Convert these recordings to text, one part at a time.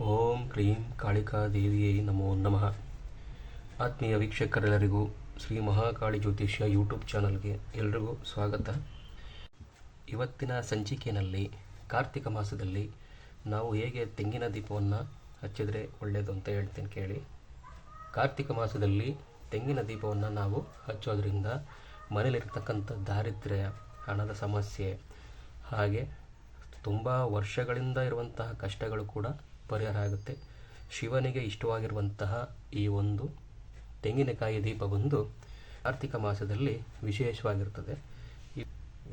ಓಂ cream Kalika ದೇವಿಯೇ ನಮೋ ನಮಃ. ಆತ್ಮೀಯ ವೀಕ್ಷಕರೆಲ್ಲರಿಗೂ ಶ್ರೀ ಮಹಾಕಾಳಿ ಜ್ಯೋತಿಷ್ಯ ಯೂಟ್ಯೂಬ್ ಚಾನಲ್ಗೆ ಎಲ್ರಿಗೂ ಸ್ವಾಗತ. ಇವತ್ತಿನ ಸಂಚಿಕೆಯಲ್ಲಿ ಕಾರ್ತಿಕ ಮಾಸದಲ್ಲಿ ನಾವು ಹೇಗೆ ತೆಂಗಿನ ದೀಪವನ್ನು ಹಚ್ಚಿದರೆ ಒಳ್ಳೆಯದು ಅಂತ ಹೇಳ್ತೀನಿ ಕೇಳಿ. ಕಾರ್ತಿಕ ಮಾಸದಲ್ಲಿ ತೆಂಗಿನ ದೀಪವನ್ನು ನಾವು ಹಚ್ಚೋದ್ರಿಂದ ಮನೇಲಿರ್ತಕ್ಕಂಥ ದಾರಿದ್ರ್ಯ, ಹಣದ ಸಮಸ್ಯೆ ಹಾಗೆ ತುಂಬ ವರ್ಷಗಳಿಂದ ಇರುವಂತಹ ಕಷ್ಟಗಳು ಕೂಡ ಪರಿಹಾರ ಆಗುತ್ತೆ. ಶಿವನಿಗೆ ಇಷ್ಟವಾಗಿರುವಂತಹ ಈ ಒಂದು ತೆಂಗಿನಕಾಯಿ ದೀಪ ಬಂದು ಕಾರ್ತಿಕ ಮಾಸದಲ್ಲಿ ವಿಶೇಷವಾಗಿರ್ತದೆ. ಈ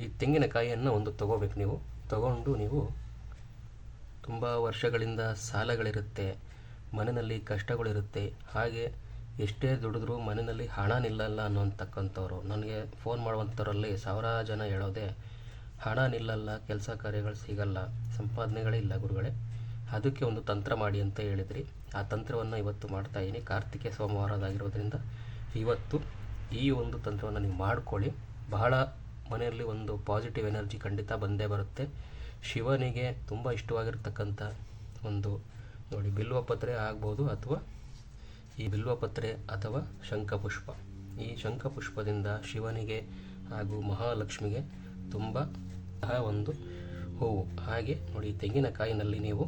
ಈ ತೆಂಗಿನಕಾಯಿಯನ್ನು ಒಂದು ತಗೋಬೇಕು ನೀವು. ತಗೊಂಡು ನೀವು ತುಂಬ ವರ್ಷಗಳಿಂದ ಸಾಲಗಳಿರುತ್ತೆ, ಮನೆಯಲ್ಲಿ ಕಷ್ಟಗಳಿರುತ್ತೆ, ಹಾಗೆ ಎಷ್ಟೇ ದುಡಿದ್ರೂ ಮನೆಯಲ್ಲಿ ಹಣ ನಿಲ್ಲಲ್ಲ ಅನ್ನೋಂತಕ್ಕಂಥವ್ರು ನನಗೆ ಫೋನ್ ಮಾಡುವಂಥವ್ರಲ್ಲಿ ಸಾವಿರಾರು ಜನ ಹೇಳೋದೆ, ಹಣ ನಿಲ್ಲಲ್ಲ, ಕೆಲಸ ಕಾರ್ಯಗಳು ಸಿಗಲ್ಲ, ಸಂಪಾದನೆಗಳೇ ಇಲ್ಲ ಗುರುಗಳೇ. ಅದಕ್ಕೆ ಒಂದು ತಂತ್ರ ಮಾಡಿ ಅಂತ ಹೇಳಿದ್ರಿ. ಆ ತಂತ್ರವನ್ನು ಇವತ್ತು ಮಾಡ್ತಾ ಇದ್ದೀನಿ ಕಾರ್ತಿಕೆ ಸೋಮವಾರದಾಗಿರೋದ್ರಿಂದ ಇವತ್ತು ಈ ಒಂದು ತಂತ್ರವನ್ನು ನೀವು ಮಾಡ್ಕೊಳ್ಳಿ. ಬಹಳ ಮನೆಯಲ್ಲಿ ಒಂದು ಪಾಸಿಟಿವ್ ಎನರ್ಜಿ ಖಂಡಿತ ಬಂದೇ ಬರುತ್ತೆ. ಶಿವನಿಗೆ ತುಂಬ ಇಷ್ಟವಾಗಿರ್ತಕ್ಕಂಥ ಒಂದು ನೋಡಿ ಬಿಲ್ವಪತ್ರೆ ಆಗ್ಬೋದು ಅಥವಾ ಈ ಬಿಲ್ವಪತ್ರೆ ಅಥವಾ ಶಂಖಪುಷ್ಪ ಈ ಶಂಖಪುಷ್ಪದಿಂದ ಶಿವನಿಗೆ ಹಾಗೂ ಮಹಾಲಕ್ಷ್ಮಿಗೆ ತುಂಬ ಒಂದು ಹೂವು. ಹಾಗೆ ನೋಡಿ ತೆಂಗಿನಕಾಯಿನಲ್ಲಿ ನೀವು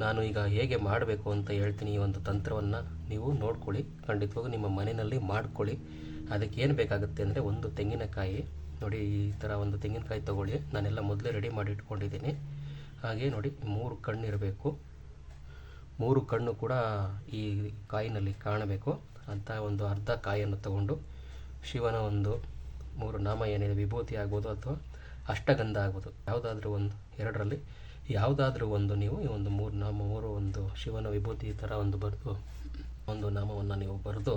ನಾನು ಈಗ ಹೇಗೆ ಮಾಡಬೇಕು ಅಂತ ಹೇಳ್ತೀನಿ ಈ ಒಂದು ತಂತ್ರವನ್ನು ನೀವು ನೋಡ್ಕೊಳ್ಳಿ. ಖಂಡಿತವಾಗೂ ನಿಮ್ಮ ಮನೆಯಲ್ಲಿ ಮಾಡ್ಕೊಳ್ಳಿ. ಅದಕ್ಕೆ ಏನು ಬೇಕಾಗುತ್ತೆ ಅಂದರೆ ಒಂದು ತೆಂಗಿನಕಾಯಿ. ನೋಡಿ, ಈ ಥರ ಒಂದು ತೆಂಗಿನಕಾಯಿ ತೊಗೊಳ್ಳಿ. ನಾನೆಲ್ಲ ಮೊದಲೇ ರೆಡಿ ಮಾಡಿ ಇಟ್ಕೊಂಡಿದ್ದೀನಿ. ಹಾಗೆ ನೋಡಿ, ಮೂರು ಕಣ್ಣು ಇರಬೇಕು. ಮೂರು ಕಣ್ಣು ಕೂಡ ಈ ಕಾಯಿನಲ್ಲಿ ಕಾಣಬೇಕು. ಅಂತ ಒಂದು ಅರ್ಧ ಕಾಯಿಯನ್ನು ತಗೊಂಡು ಶಿವನ ಒಂದು ಮೂರು ನಾಮ ಏನಿದೆ, ವಿಭೂತಿ ಆಗ್ಬೋದು ಅಥವಾ ಅಷ್ಟಗಂಧ ಆಗ್ಬೋದು. ಯಾವುದಾದ್ರೂ ಒಂದು, ಎರಡರಲ್ಲಿ ಯಾವುದಾದ್ರೂ ಒಂದು ನೀವು ಈ ಒಂದು ಮೂರು ನಾಮ, ಮೂರು ಒಂದು ಶಿವನ ವಿಭೂತಿ ಈ ಥರ ಒಂದು ಬರೆದು, ಒಂದು ನಾಮವನ್ನು ನೀವು ಬರೆದು,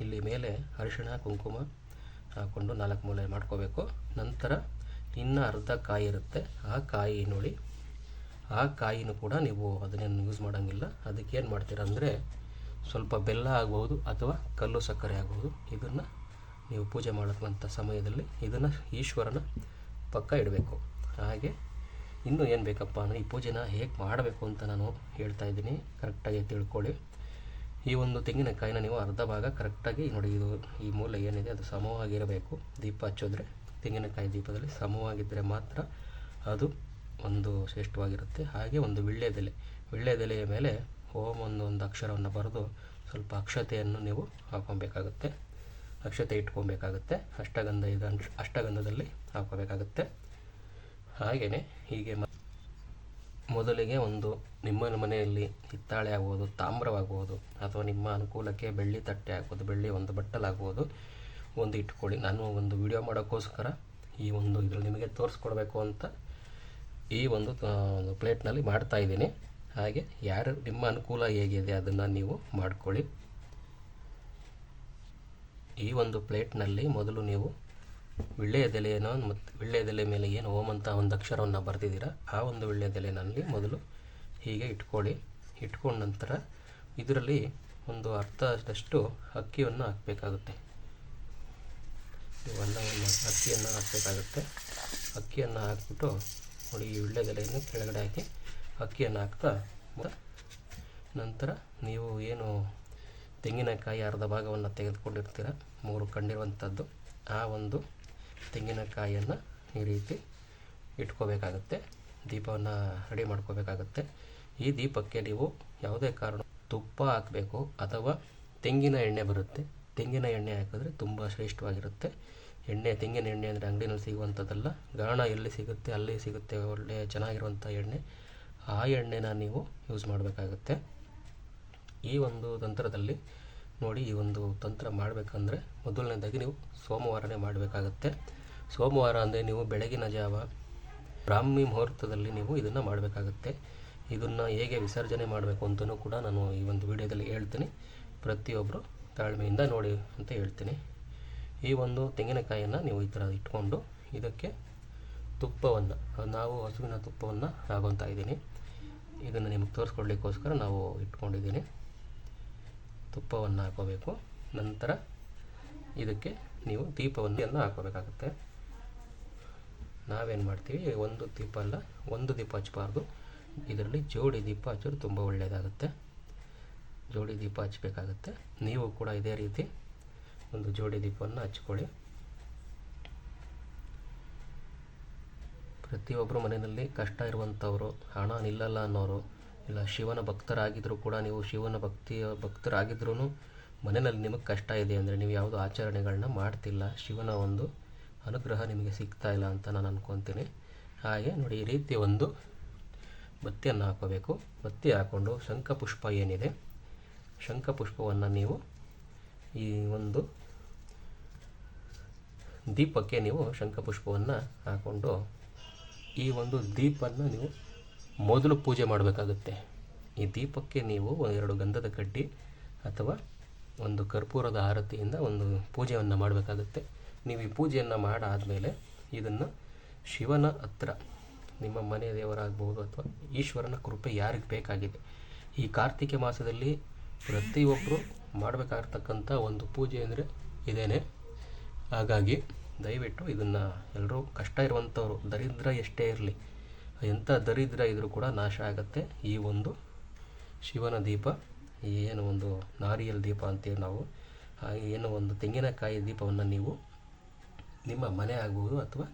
ಇಲ್ಲಿ ಮೇಲೆ ಅರಿಶಿಣ, ಕುಂಕುಮ ಹಾಕ್ಕೊಂಡು ನಾಲ್ಕು ಮೂಲೆ ಮಾಡ್ಕೋಬೇಕು. ನಂತರ ಇನ್ನು ಅರ್ಧ ಕಾಯಿ ಇರುತ್ತೆ. ಆ ಕಾಯಿ ನೋಡಿ. ಆ ಕಾಯಿನೂ ಕೂಡ ನೀವು ಅದನ್ನೇನು ಯೂಸ್ ಮಾಡೋಂಗಿಲ್ಲ. ಅದಕ್ಕೆ ಏನು ಮಾಡ್ತೀರಾ ಅಂದರೆ ಸ್ವಲ್ಪ ಬೆಲ್ಲ ಆಗ್ಬೋದು ಅಥವಾ ಕಲ್ಲು ಸಕ್ಕರೆ ಆಗ್ಬೋದು ಇದನ್ನು ನೀವು ಪೂಜೆ ಮಾಡುವಂಥ ಸಮಯದಲ್ಲಿ ಇದನ್ನು ಈಶ್ವರನ ಪಕ್ಕ ಇಡಬೇಕು. ಹಾಗೆ ಇನ್ನೂ ಏನು ಬೇಕಪ್ಪ ಅಂದರೆ ಈ ಪೂಜೆನ ಹೇಗೆ ಮಾಡಬೇಕು ಅಂತ ನಾನು ಹೇಳ್ತಾ ಇದ್ದೀನಿ. ಕರೆಕ್ಟಾಗಿ ತಿಳ್ಕೊಳ್ಳಿ. ಈ ಒಂದು ತೆಂಗಿನಕಾಯಿನ ನೀವು ಅರ್ಧ ಭಾಗ ಕರೆಕ್ಟಾಗಿ ನೋಡಿ, ಇದು ಈ ಮೂಲ ಏನಿದೆ ಅದು ಸಮವಾಗಿರಬೇಕು. ದೀಪ ಹಚ್ಚೋದ್ರೆ ತೆಂಗಿನಕಾಯಿ ದೀಪದಲ್ಲಿ ಸಮವಾಗಿದ್ದರೆ ಮಾತ್ರ ಅದು ಒಂದು ಶ್ರೇಷ್ಠವಾಗಿರುತ್ತೆ. ಹಾಗೆ ಒಂದು ವಿಳ್ಯದೆಲೆ. ವಿಳ್ಯದೆಲೆಯ ಮೇಲೆ ಓಂ ಒಂದು ಒಂದು ಅಕ್ಷರವನ್ನು ಬರೆದು ಸ್ವಲ್ಪ ಅಕ್ಷತೆಯನ್ನು ನೀವು ಹಾಕೊಬೇಕಾಗುತ್ತೆ ಅಕ್ಷತೆ ಇಟ್ಕೊಬೇಕಾಗುತ್ತೆ. ಅಷ್ಟಗಂಧ ಇದು ಅಷ್ಟಗಂಧದಲ್ಲಿ ಹಾಕೋಬೇಕಾಗುತ್ತೆ ಹಾಗೆಯೇ ಹೀಗೆ ಮೊದಲಿಗೆ ಒಂದು ನಿಮ್ಮ ಮನೆಯಲ್ಲಿ ಹಿತ್ತಾಳೆ ಆಗ್ಬೋದು, ತಾಮ್ರವಾಗ್ಬೋದು, ಅಥವಾ ನಿಮ್ಮ ಅನುಕೂಲಕ್ಕೆ ಬೆಳ್ಳಿ ತಟ್ಟೆ ಆಗ್ಬೋದು ಬೆಳ್ಳಿ ಒಂದು ಬಟ್ಟಲಾಗ್ಬೋದು, ಒಂದು ಇಟ್ಕೊಳ್ಳಿ. ನಾನು ಒಂದು ವಿಡಿಯೋ ಮಾಡೋಕ್ಕೋಸ್ಕರ ಈ ಒಂದು ಇದರಲ್ಲಿ ನಿಮಗೆ ತೋರಿಸ್ಕೊಡ್ಬೇಕು ಅಂತ ಈ ಒಂದು ಒಂದು ಪ್ಲೇಟ್ನಲ್ಲಿ ಮಾಡ್ತಾ ಇದ್ದೀನಿ. ಹಾಗೆ ಯಾರು, ನಿಮ್ಮ ಅನುಕೂಲ ಹೇಗಿದೆ ಅದನ್ನು ನೀವು ಮಾಡ್ಕೊಳ್ಳಿ. ಈ ಒಂದು ಪ್ಲೇಟ್ನಲ್ಲಿ ಮೊದಲು ನೀವು ವಿಳ್ಳೆಯದೆಲೆಯನ್ನು ಮತ್ತು ವಿಳ್ಳೆಯದೆಲೆ ಮೇಲೆ ಏನು ಓಂ ಅಂತ ಒಂದು ಅಕ್ಷರವನ್ನು ಬರೆದಿದ್ದೀರಾ, ಆ ಒಂದು ವಿಳ್ಳೆಯದೆಲೆನಲ್ಲಿ ಮೊದಲು ಹೀಗೆ ಇಟ್ಕೊಳ್ಳಿ. ಇಟ್ಕೊಂಡ ನಂತರ ಇದರಲ್ಲಿ ಒಂದು ಅರ್ಧದಷ್ಟು ಅಕ್ಕಿಯನ್ನು ಹಾಕಬೇಕಾಗುತ್ತೆ. ಅನ್ನವನ್ನು ಅಕ್ಕಿಯನ್ನು ಹಾಕಬೇಕಾಗುತ್ತೆ. ಅಕ್ಕಿಯನ್ನು ಹಾಕ್ಬಿಟ್ಟು ನೋಡಿ ಈ ವಿಳ್ಳೆದೆಲೆಯನ್ನು ಕೆಳಗಡೆ ಹಾಕಿ ಅಕ್ಕಿಯನ್ನು ಹಾಕ್ತಾ ನಂತರ ನೀವು ಏನು ತೆಂಗಿನಕಾಯಿ ಅರ್ಧ ಭಾಗವನ್ನು ತೆಗೆದುಕೊಂಡಿರ್ತೀರ, ಮೂರು ಕಂಡಿರುವಂಥದ್ದು ಆ ಒಂದು ತೆಂಗಿನಕಾಯಿಯನ್ನು ಈ ರೀತಿ ಇಟ್ಕೋಬೇಕಾಗುತ್ತೆ. ದೀಪವನ್ನು ರೆಡಿ ಮಾಡ್ಕೋಬೇಕಾಗುತ್ತೆ. ಈ ದೀಪಕ್ಕೆ ನೀವು ಯಾವುದೇ ಕಾರಣ ತುಪ್ಪ ಹಾಕಬೇಕು ಅಥವಾ ತೆಂಗಿನ ಎಣ್ಣೆ ಬರುತ್ತೆ. ತೆಂಗಿನ ಎಣ್ಣೆ ಹಾಕಿದ್ರೆ ತುಂಬ ಶ್ರೇಷ್ಠವಾಗಿರುತ್ತೆ. ಎಣ್ಣೆ, ತೆಂಗಿನ ಎಣ್ಣೆ ಅಂದರೆ ಅಂಗಡಿಯಲ್ಲಿ ಸಿಗುವಂಥದ್ದಲ್ಲ. ಗಾಣ ಎಲ್ಲಿ ಸಿಗುತ್ತೆ, ಅಲ್ಲಿ ಸಿಗುತ್ತೆ ಒಳ್ಳೆಯ ಚೆನ್ನಾಗಿರುವಂಥ ಎಣ್ಣೆ. ಆ ಎಣ್ಣೆನ ನೀವು ಯೂಸ್ ಮಾಡಬೇಕಾಗುತ್ತೆ. ಈ ಒಂದು ತಂತ್ರದಲ್ಲಿ ನೋಡಿ ಈ ಒಂದು ತಂತ್ರ ಮಾಡಬೇಕಂದ್ರೆ ಮೊದಲನೇದಾಗಿ ನೀವು ಸೋಮವಾರನೇ ಮಾಡಬೇಕಾಗತ್ತೆ. ಸೋಮವಾರ ಅಂದರೆ ನೀವು ಬೆಳಗಿನ ಜಾವ ಬ್ರಾಹ್ಮಿ ಮುಹೂರ್ತದಲ್ಲಿ ನೀವು ಇದನ್ನು ಮಾಡಬೇಕಾಗತ್ತೆ. ಇದನ್ನು ಹೇಗೆ ವಿಸರ್ಜನೆ ಮಾಡಬೇಕು ಅಂತಲೂ ಕೂಡ ನಾನು ಈ ಒಂದು ವಿಡಿಯೋದಲ್ಲಿ ಹೇಳ್ತೀನಿ. ಪ್ರತಿಯೊಬ್ಬರು ತಾಳ್ಮೆಯಿಂದ ನೋಡಿ ಅಂತ ಹೇಳ್ತೀನಿ. ಈ ಒಂದು ತೆಂಗಿನಕಾಯಿಯನ್ನು ನೀವು ಈ ಥರ ಇಟ್ಕೊಂಡು ಇದಕ್ಕೆ ತುಪ್ಪವನ್ನು, ನಾವು ಹಸುವಿನ ತುಪ್ಪವನ್ನು ಹಾಕೊತಾ ಇದ್ದೀನಿ. ಇದನ್ನು ನಿಮಗೆ ತೋರಿಸ್ಕೊಡ್ಲಿಕ್ಕೋಸ್ಕರ ನಾವು ಇಟ್ಕೊಂಡಿದ್ದೀನಿ. ತುಪ್ಪವನ್ನು ಹಾಕೋಬೇಕು. ನಂತರ ಇದಕ್ಕೆ ನೀವು ದೀಪವನ್ನು ಹಾಕೋಬೇಕಾಗುತ್ತೆ. ನಾವೇನು ಮಾಡ್ತೀವಿ, ಒಂದು ದೀಪ ಅಲ್ಲ, ಒಂದು ದೀಪ ಹಚ್ಚಬಾರ್ದು ಇದರಲ್ಲಿ ಜೋಡಿ ದೀಪ ಹಚ್ಚೋದು ತುಂಬ ಒಳ್ಳೆಯದಾಗುತ್ತೆ ಜೋಡಿ ದೀಪ ಹಚ್ಚಬೇಕಾಗುತ್ತೆ ನೀವು ಕೂಡ ಇದೇ ರೀತಿ ಒಂದು ಜೋಡಿ ದೀಪವನ್ನು ಹಚ್ಕೊಳ್ಳಿ. ಪ್ರತಿಯೊಬ್ಬರು ಮನೆಯಲ್ಲಿ ಕಷ್ಟ ಇರುವಂಥವರು, ಹಣ ನಿಲ್ಲಲ್ಲ ಅನ್ನೋರು ಇಲ್ಲ, ಶಿವನ ಭಕ್ತರಾಗಿದ್ದರೂ ಕೂಡ ನೀವು ಶಿವನ ಭಕ್ತಿಯ ಭಕ್ತರಾಗಿದ್ರೂ ಮನೆಯಲ್ಲಿ ನಿಮಗೆ ಕಷ್ಟ ಇದೆ ಅಂದರೆ ನೀವು ಯಾವುದೋ ಆಚರಣೆಗಳನ್ನ ಮಾಡ್ತಿಲ್ಲ. ಶಿವನ ಒಂದು ಅನುಗ್ರಹ ನಿಮಗೆ ಸಿಗ್ತಾ ಇಲ್ಲ ಅಂತ ನಾನು ಅನ್ಕೊತೀನಿ. ಹಾಗೆ ನೋಡಿ, ಈ ರೀತಿ ಒಂದು ಬತ್ತಿಯನ್ನು ಹಾಕೋಬೇಕು. ಬತ್ತಿ ಹಾಕ್ಕೊಂಡು ಶಂಖಪುಷ್ಪ ಏನಿದೆ ಶಂಖಪುಷ್ಪವನ್ನು ನೀವು ಈ ಒಂದು ದೀಪಕ್ಕೆ ನೀವು ಶಂಖಪುಷ್ಪವನ್ನು ಹಾಕ್ಕೊಂಡು ಈ ಒಂದು ದೀಪನ್ನು ನೀವು ಮೊದಲು ಪೂಜೆ ಮಾಡಬೇಕಾಗುತ್ತೆ. ಈ ದೀಪಕ್ಕೆ ನೀವು ಎರಡು ಗಂಧದ ಕಡ್ಡಿ ಅಥವಾ ಒಂದು ಕರ್ಪೂರದ ಆರತಿಯಿಂದ ಒಂದು ಪೂಜೆಯನ್ನು ಮಾಡಬೇಕಾಗುತ್ತೆ. ನೀವು ಈ ಪೂಜೆಯನ್ನು ಮಾಡಾದಮೇಲೆ ಇದನ್ನು ಶಿವನ ಹತ್ರ, ನಿಮ್ಮ ಮನೆ ದೇವರಾಗ್ಬೋದು ಅಥವಾ ಈಶ್ವರನ ಕೃಪೆ ಯಾರಿಗೆ ಬೇಕಾಗಿದೆ. ಈ ಕಾರ್ತಿಕ ಮಾಸದಲ್ಲಿ ಪ್ರತಿಯೊಬ್ಬರು ಮಾಡಬೇಕಾಗಿರ್ತಕ್ಕಂಥ ಒಂದು ಪೂಜೆ ಅಂದರೆ ಇದೇನೆ. ಹಾಗಾಗಿ ದಯವಿಟ್ಟು ಇದನ್ನು ಎಲ್ಲರೂ ಕಷ್ಟ ಇರುವಂಥವ್ರು ದರಿದ್ರ ಎಷ್ಟೇ ಇರಲಿ ಎಂಥ ದರಿದ್ರ ಇದ್ದರೂ ಕೂಡ ನಾಶ ಆಗುತ್ತೆ. ಈ ಒಂದು ಶಿವನ ದೀಪ ಏನು ಒಂದು ನಾರಿಯಲ್ ದೀಪ ಅಂತೀವಿ ನಾವು ಏನು ಒಂದು ತೆಂಗಿನಕಾಯಿ ದೀಪವನ್ನು ನೀವು ನಿಮ್ಮ ಮನೆ ಆಗ್ಬೋದು ಅಥವಾ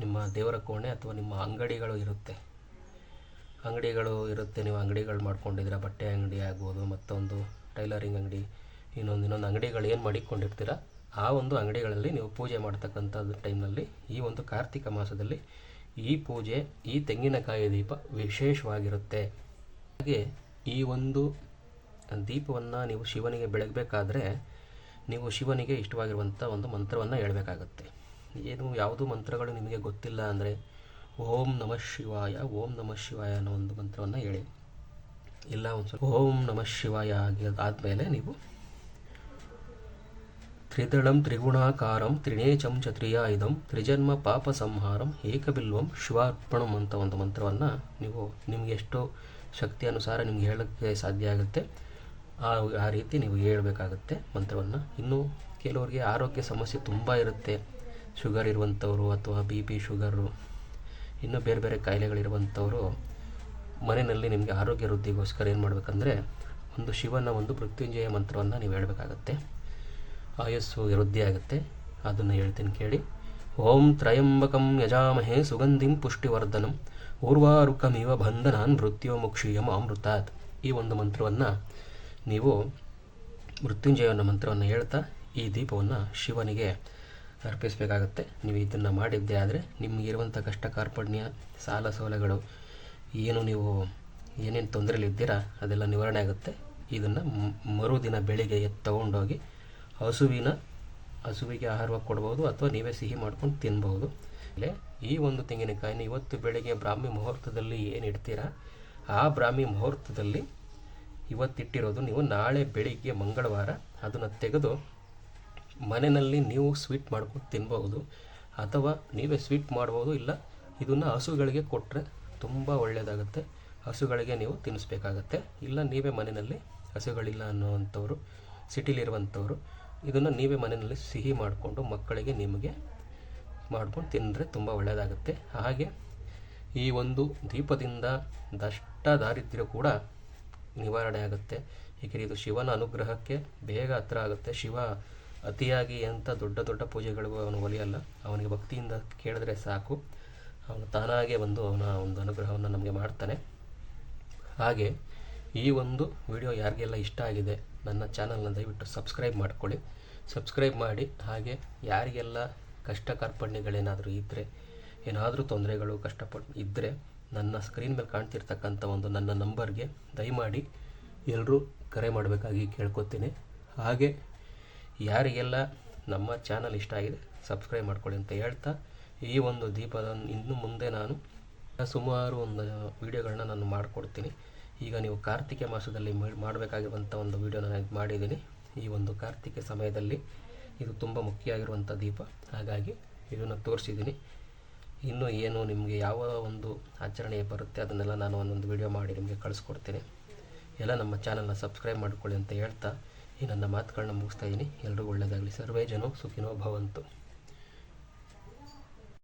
ನಿಮ್ಮ ದೇವರ ಕೋಣೆ ಅಥವಾ ನಿಮ್ಮ ಅಂಗಡಿಗಳು ಇರುತ್ತೆ. ಅಂಗಡಿಗಳು ಇರುತ್ತೆ, ನೀವು ಅಂಗಡಿಗಳು ಮಾಡ್ಕೊಂಡಿದ್ದೀರ, ಬಟ್ಟೆ ಅಂಗಡಿ ಆಗ್ಬೋದು, ಮತ್ತೊಂದು ಟೈಲರಿಂಗ್ ಅಂಗಡಿ, ಇನ್ನೊಂದು ಇನ್ನೊಂದು ಅಂಗಡಿಗಳು ಏನು ಮಾಡಿಕೊಂಡಿರ್ತೀರ, ಆ ಒಂದು ಅಂಗಡಿಗಳಲ್ಲಿ ನೀವು ಪೂಜೆ ಮಾಡ್ತಕ್ಕಂಥದ್ದು ಟೈಮ್ನಲ್ಲಿ ಈ ಒಂದು ಕಾರ್ತಿಕ ಮಾಸದಲ್ಲಿ ಈ ಪೂಜೆ, ಈ ತೆಂಗಿನಕಾಯಿ ದೀಪ ವಿಶೇಷವಾಗಿರುತ್ತೆ. ಹಾಗೆ ಈ ಒಂದು ದೀಪವನ್ನು ನೀವು ಶಿವನಿಗೆ ಬೆಳಗಬೇಕಾದ್ರೆ ನೀವು ಶಿವನಿಗೆ ಇಷ್ಟವಾಗಿರುವಂಥ ಒಂದು ಮಂತ್ರವನ್ನು ಹೇಳಬೇಕಾಗತ್ತೆ. ಏನು, ಯಾವುದು ಮಂತ್ರಗಳು ನಿಮಗೆ ಗೊತ್ತಿಲ್ಲ ಅಂದರೆ ಓಂ ನಮಃ ಶಿವಾಯ, ಓಂ ನಮಃ ಶಿವಾಯ ಅನ್ನೋ ಒಂದು ಮಂತ್ರವನ್ನು ಹೇಳಿ. ಇಲ್ಲ ಒಂದು ಸ್ವಲ್ಪ ಓಂ ನಮಃ ಶಿವಾಯ ಆಗಿ ಆದಮೇಲೆ ನೀವು ತ್ರಿದಳಂ ತ್ರಿಗುಣಾಕಾರಂ ತ್ರಿನೇಚಂ ಚ ತ್ರಿಯಾಯುಧಂ ತ್ರಿಜನ್ಮ ಪಾಪ ಸಂಹಾರಂ ಏಕಬಿಲ್ವಂ ಶಿವಾರ್ಪಣಂ ಅಂತ ಒಂದು ಮಂತ್ರವನ್ನು ನೀವು ನಿಮಗೆ ಎಷ್ಟು ಶಕ್ತಿ ಅನುಸಾರ ನಿಮ್ಗೆ ಹೇಳೋಕ್ಕೆ ಸಾಧ್ಯ ಆಗುತ್ತೆ. ಆ ಆ ರೀತಿ ನೀವು ಹೇಳಬೇಕಾಗುತ್ತೆ ಮಂತ್ರವನ್ನು. ಇನ್ನು ಕೆಲವರಿಗೆ ಆರೋಗ್ಯ ಸಮಸ್ಯೆ ತುಂಬ ಇರುತ್ತೆ. ಶುಗರ್ ಇರುವಂಥವ್ರು ಅಥವಾ ಬಿ ಪಿ ಶುಗರು, ಇನ್ನೂ ಬೇರೆ ಬೇರೆ ಕಾಯಿಲೆಗಳಿರುವಂಥವರು ಮನೆಯಲ್ಲಿ ನಿಮಗೆ ಆರೋಗ್ಯ ವೃದ್ಧಿಗೋಸ್ಕರ ಏನು ಮಾಡಬೇಕಂದ್ರೆ ಒಂದು ಶಿವನ ಒಂದು ಮೃತ್ಯುಂಜಯ ಮಂತ್ರವನ್ನು ನೀವು ಹೇಳಬೇಕಾಗತ್ತೆ. ಆಯಸ್ಸು ವೃದ್ಧಿ ಆಗುತ್ತೆ. ಅದನ್ನು ಹೇಳ್ತೀನಿ ಕೇಳಿ. ಓಂ ತ್ರಯಂಬಕಂ ಯಜಾಮಹೇ ಸುಗಂಧಿಂ ಪುಷ್ಟಿವರ್ಧನಂ. ಊರ್ವಾರುಕಮಿವ ಬಂಧನಾನ್ ಮೃತ್ಯೋ ಮುಕ್ಷೀಯಂ ಅಮೃತಾತ್. ಈ ಒಂದು ಮಂತ್ರವನ್ನು ನೀವು ಮೃತ್ಯುಂಜಯ ಅನ್ನೋ ಮಂತ್ರವನ್ನು ಹೇಳ್ತಾ ಈ ದೀಪವನ್ನು ಶಿವನಿಗೆ ಅರ್ಪಿಸಬೇಕಾಗತ್ತೆ. ನೀವು ಇದನ್ನು ಮಾಡಿದ್ದೇ ಆದರೆ ನಿಮಗಿರುವಂಥ ಕಷ್ಟ ಕಾರ್ಪಣ್ಯ, ಸಾಲ ಸೌಲಗಳು, ಏನು ನೀವು ಏನೇನು ತೊಂದರೆಲಿದ್ದೀರಾ ಅದೆಲ್ಲ ನಿವಾರಣೆ ಆಗುತ್ತೆ. ಇದನ್ನು ಮರುದಿನ ಬೆಳಿಗ್ಗೆ ಎದ್ದು ತಗೊಂಡೋಗಿ ಹಸುವಿನ, ಹಸುವಿಗೆ ಆಹಾರವಾಗಿ ಕೊಡ್ಬೋದು ಅಥವಾ ನೀವೇ ಸಿಹಿ ಮಾಡ್ಕೊಂಡು ತಿನ್ಬೋದು ಇಲ್ಲಿ ಈ ಒಂದು ತೆಂಗಿನಕಾಯಿನ ಇವತ್ತು ಬೆಳಗ್ಗೆ ಬ್ರಾಹ್ಮಿ ಮುಹೂರ್ತದಲ್ಲಿ ಏನು ಇಡ್ತೀರಾ? ಆ ಬ್ರಾಹ್ಮಿ ಮುಹೂರ್ತದಲ್ಲಿ ಇವತ್ತಿಟ್ಟಿರೋದು ನೀವು ನಾಳೆ ಬೆಳಿಗ್ಗೆ ಮಂಗಳವಾರ ಅದನ್ನು ತೆಗೆದು ಮನೆಯಲ್ಲಿ ನೀವು ಸ್ವೀಟ್ ಮಾಡ್ಕೊಂಡು ತಿನ್ಬೋದು ಅಥವಾ ನೀವೇ ಸ್ವೀಟ್ ಮಾಡ್ಬೋದು, ಇಲ್ಲ ಇದನ್ನು ಹಸುಗಳಿಗೆ ಕೊಟ್ಟರೆ ತುಂಬ ಒಳ್ಳೆಯದಾಗುತ್ತೆ ಹಸುಗಳಿಗೆ ನೀವು ತಿನ್ನಿಸ್ಬೇಕಾಗತ್ತೆ. ಇಲ್ಲ ನೀವೇ ಮನೆಯಲ್ಲಿ ಹಸುಗಳಿಲ್ಲ ಅನ್ನೋವಂಥವ್ರು, ಸಿಟಿಲಿರುವಂಥವ್ರು ಇದನ್ನು ನೀವೇ ಮನೆಯಲ್ಲಿ ಸಿಹಿ ಮಾಡಿಕೊಂಡು ಮಕ್ಕಳಿಗೆ ನಿಮಗೆ ಮಾಡ್ಕೊಂಡು ತಿಂದರೆ ತುಂಬ ಒಳ್ಳೆಯದಾಗುತ್ತೆ. ಹಾಗೆ ಈ ಒಂದು ದೀಪದಿಂದ ದಷ್ಟ ದಾರಿದ್ರ್ಯ ಕೂಡ ನಿವಾರಣೆ ಆಗುತ್ತೆ. ಏಕೆಂದರೆ ಇದು ಶಿವನ ಅನುಗ್ರಹಕ್ಕೆ ಬೇಗ ಹತ್ರ ಆಗುತ್ತೆ. ಶಿವ ಅತಿಯಾಗಿ ಎಂಥ ದೊಡ್ಡ ದೊಡ್ಡ ಪೂಜೆಗಳಿಗೂ ಅವನು ಒಲಿಯಲ್ಲ. ಅವನಿಗೆ ಭಕ್ತಿಯಿಂದ ಕೇಳಿದ್ರೆ ಸಾಕು. ಅವನು ತಾನಾಗೆ ಬಂದು ಅವನ ಒಂದು ಅನುಗ್ರಹವನ್ನು ನಮಗೆ ಮಾಡ್ತಾನೆ. ಹಾಗೆ ಈ ಒಂದು ವಿಡಿಯೋ ಯಾರಿಗೆಲ್ಲ ಇಷ್ಟ ಆಗಿದೆ ನನ್ನ ಚಾನಲ್ನ ದಯವಿಟ್ಟು ಸಬ್ಸ್ಕ್ರೈಬ್ ಮಾಡ್ಕೊಳ್ಳಿ. ಸಬ್ಸ್ಕ್ರೈಬ್ ಮಾಡಿ, ಹಾಗೆ ಯಾರಿಗೆಲ್ಲ ಕಷ್ಟ ಕಾರ್ಪಣ್ಯಗಳೇನಾದರೂ ಇದ್ದರೆ ಏನಾದರೂ ತೊಂದರೆಗಳು ಕಷ್ಟಪಟ್ಟು ಇದ್ದರೆ ನನ್ನ ಸ್ಕ್ರೀನ್ ಮೇಲೆ ಕಾಣ್ತಿರ್ತಕ್ಕಂಥ ಒಂದು ನನ್ನ ನಂಬರ್ಗೆ ದಯಮಾಡಿ ಎಲ್ಲರೂ ಕರೆ ಮಾಡಬೇಕಾಗಿ ಕೇಳ್ಕೊತೀನಿ. ಹಾಗೆ ಯಾರಿಗೆಲ್ಲ ನಮ್ಮ ಚಾನಲ್ ಇಷ್ಟ ಆಗಿದೆ, ಸಬ್ಸ್ಕ್ರೈಬ್ ಮಾಡ್ಕೊಳ್ಳಿ ಅಂತ ಹೇಳ್ತಾ, ಈ ಒಂದು ದೀಪದ ಇನ್ನು ಮುಂದೆ ನಾನು ಸುಮಾರು ಒಂದು, ವೀಡಿಯೋಗಳನ್ನ ನಾನು ಮಾಡಿಕೊಡ್ತೀನಿ. ಈಗ ನೀವು ಕಾರ್ತಿಕ ಮಾಸದಲ್ಲಿ ಮಾಡಬೇಕಾಗಿರುವಂಥ ಒಂದು ವಿಡಿಯೋನ ನಾನು ಮಾಡಿದ್ದೀನಿ. ಈ ಒಂದು ಕಾರ್ತಿಕ ಸಮಯದಲ್ಲಿ ಇದು ತುಂಬ ಮುಖ್ಯ ಆಗಿರುವಂಥ ದೀಪ. ಹಾಗಾಗಿ ಇದನ್ನು ತೋರಿಸಿದ್ದೀನಿ. ಇನ್ನು ಏನು ನಿಮಗೆ ಯಾವ ಒಂದು ಆಚರಣೆ ಬರುತ್ತೆ ಅದನ್ನೆಲ್ಲ ನಾನು ಒಂದೊಂದು ವಿಡಿಯೋ ಮಾಡಿ ನಿಮಗೆ ಕಳಿಸ್ಕೊಡ್ತೀನಿ. ಎಲ್ಲ ನಮ್ಮ ಚಾನಲ್ನ ಸಬ್ಸ್ಕ್ರೈಬ್ ಮಾಡಿಕೊಳ್ಳಿ ಅಂತ ಹೇಳ್ತಾ ಈ ನನ್ನ ಮಾತುಗಳನ್ನ ಮುಗಿಸ್ತಾ ಇದ್ದೀನಿ. ಎಲ್ರಿಗೂ ಒಳ್ಳೆಯದಾಗಲಿ ಸರ್ವೇ ಜನೋ ಸುಖಿನೋ ಭವಂತು.